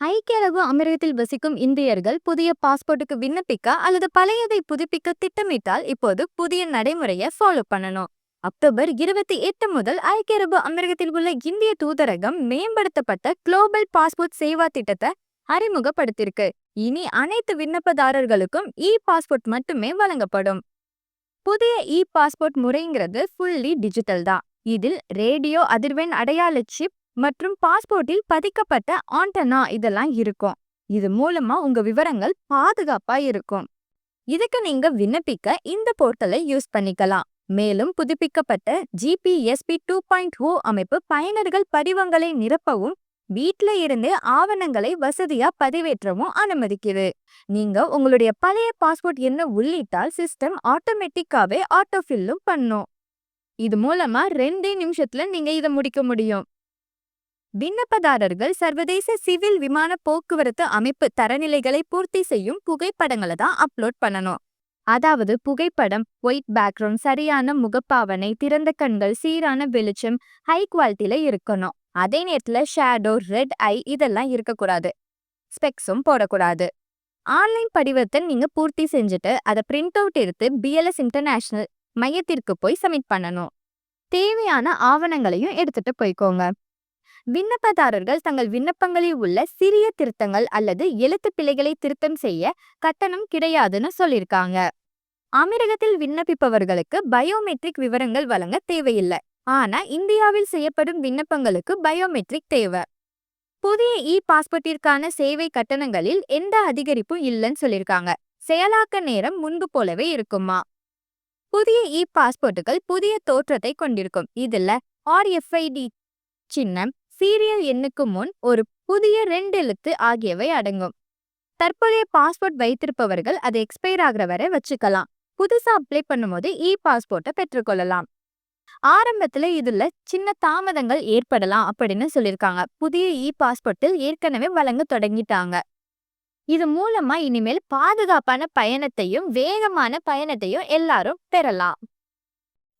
ஐக்கிய அரபு அமீரகத்தில் வசிக்கும் இந்தியர்கள் புதிய பாஸ்போர்ட்டுக்கு விண்ணப்பிக்க அல்லது பழையதை புதுப்பிக்க திட்டமிட்டால் இப்போது புதிய நடைமுறையை ஃபாலோ பண்ணணும். அக்டோபர் இருபத்தி எட்டு முதல் ஐக்கிய அரபு அமீரகத்தில் உள்ள இந்திய தூதரகம் மேம்படுத்தப்பட்ட குளோபல் பாஸ்போர்ட் சேவா திட்டத்தை அறிமுகப்படுத்தியிருக்கு. இனி அனைத்து விண்ணப்பதாரர்களுக்கும் இ பாஸ்போர்ட் மட்டுமே வழங்கப்படும். புதிய இ பாஸ்போர்ட் முறைங்கிறது ஃபுல்லி டிஜிட்டல் தான். இதில் ரேடியோ அதிர்வெண் அடையாள சிப் மற்றும் பாஸ்போர்ட்டில் பதிக்கப்பட்ட ஆண்டனா இதெல்லாம் இருக்கும். இது மூலமா உங்க விவரங்கள் பாதுகாப்பா இருக்கும். இதுக்கு நீங்க விண்ணப்பிக்க இந்த போர்ட்டலை யூஸ் பண்ணிக்கலாம். மேலும் புதுப்பிக்கப்பட்ட ஜிபிஎஸ்பி டூ பாயிண்ட் ஓ அமைப்பு பயனர்கள் படிவங்களை நிரப்பவும் வீட்ல இருந்து ஆவணங்களை வசதியா பதிவேற்றவும் அனுமதிக்குது. நீங்க உங்களுடைய பழைய பாஸ்போர்ட் என்ன உள்ளிட்டால் சிஸ்டம் ஆட்டோமேட்டிக்காவே ஆட்டோஃபில்லும் பண்ணும். இது மூலமா ரெண்டே நிமிஷத்துல நீங்க இதை முடிக்க முடியும். விண்ணப்பதாரர்கள் சர்வதேச சிவில் விமான போக்குவரத்து அமைப்பு தரநிலைகளை பூர்த்தி செய்யும் புகைப்படங்களை தான் அப்லோட் பண்ணணும். அதாவது புகைப்படம் ஒயிட் பேக்ரவுண்ட் சரியான முகப்பாவனை திறந்த கண்கள் சீரான வெளிச்சம் ஹை குவாலிட்டியில இருக்கணும். அதே நேரத்துல ஷேடோ ரெட் ஐ இதெல்லாம் இருக்கக்கூடாது. ஸ்பெக்ஸும் போடக்கூடாது. ஆன்லைன் படிவத்தை நீங்க பூர்த்தி செஞ்சுட்டு அதை பிரிண்ட் அவுட் எடுத்து பிஎல்எஸ் இன்டர்நேஷனல் மையத்திற்கு போய் சப்மிட் பண்ணணும். தேவையான ஆவணங்களையும் எடுத்துட்டு போய்க்கோங்க. விண்ணப்பதாரர்கள் தங்கள் விண்ணப்பங்களில் உள்ள சிறிய திருத்தங்கள் அல்லது எழுத்து பிழைகளை திருத்தம் செய்ய கட்டணம் கிடையாதுன்னு சொல்லியிருக்காங்க. அமீரகத்தில் விண்ணப்பிப்பவர்களுக்கு பயோமெட்ரிக் விவரங்கள் வழங்க தேவையில்லை. ஆனா இந்தியாவில் செய்யப்படும் விண்ணப்பங்களுக்கு பயோமெட்ரிக் தேவை. புதிய இ பாஸ்போர்ட்டிற்கான சேவை கட்டணங்களில் எந்த அதிகரிப்பும் இல்லைன்னு சொல்லியிருக்காங்க. செயலாக்க நேரம் முன்பு போலவே இருக்குமா? புதிய இ பாஸ்போர்ட்டுகள் புதிய தோற்றத்தை கொண்டிருக்கும். இதுல ஆர்எஃப்ஐடி சின்னம் சீரியல் எண்ணுக்கு முன் ஒரு புதிய ரெண்டு எழுத்து ஆகியவை அடங்கும். தற்போதைய பாஸ்போர்ட் வைத்திருப்பவர்கள் அது எக்ஸ்பயர் ஆகிற வரை வச்சுக்கலாம். புதுசா அப்ளை பண்ணும்போது இ பாஸ்போர்ட்டை பெற்றுக்கொள்ளலாம். ஆரம்பத்துல இதுல சின்ன தாமதங்கள் ஏற்படலாம் அப்படின்னு சொல்லியிருக்காங்க. புதிய இ பாஸ்போர்ட்டில் ஏற்கனவே வழங்க தொடங்கிட்டாங்க. இது மூலமா இனிமேல் பாதுகாப்பான பயணத்தையும் வேகமான பயணத்தையும் எல்லாரும் பெறலாம்.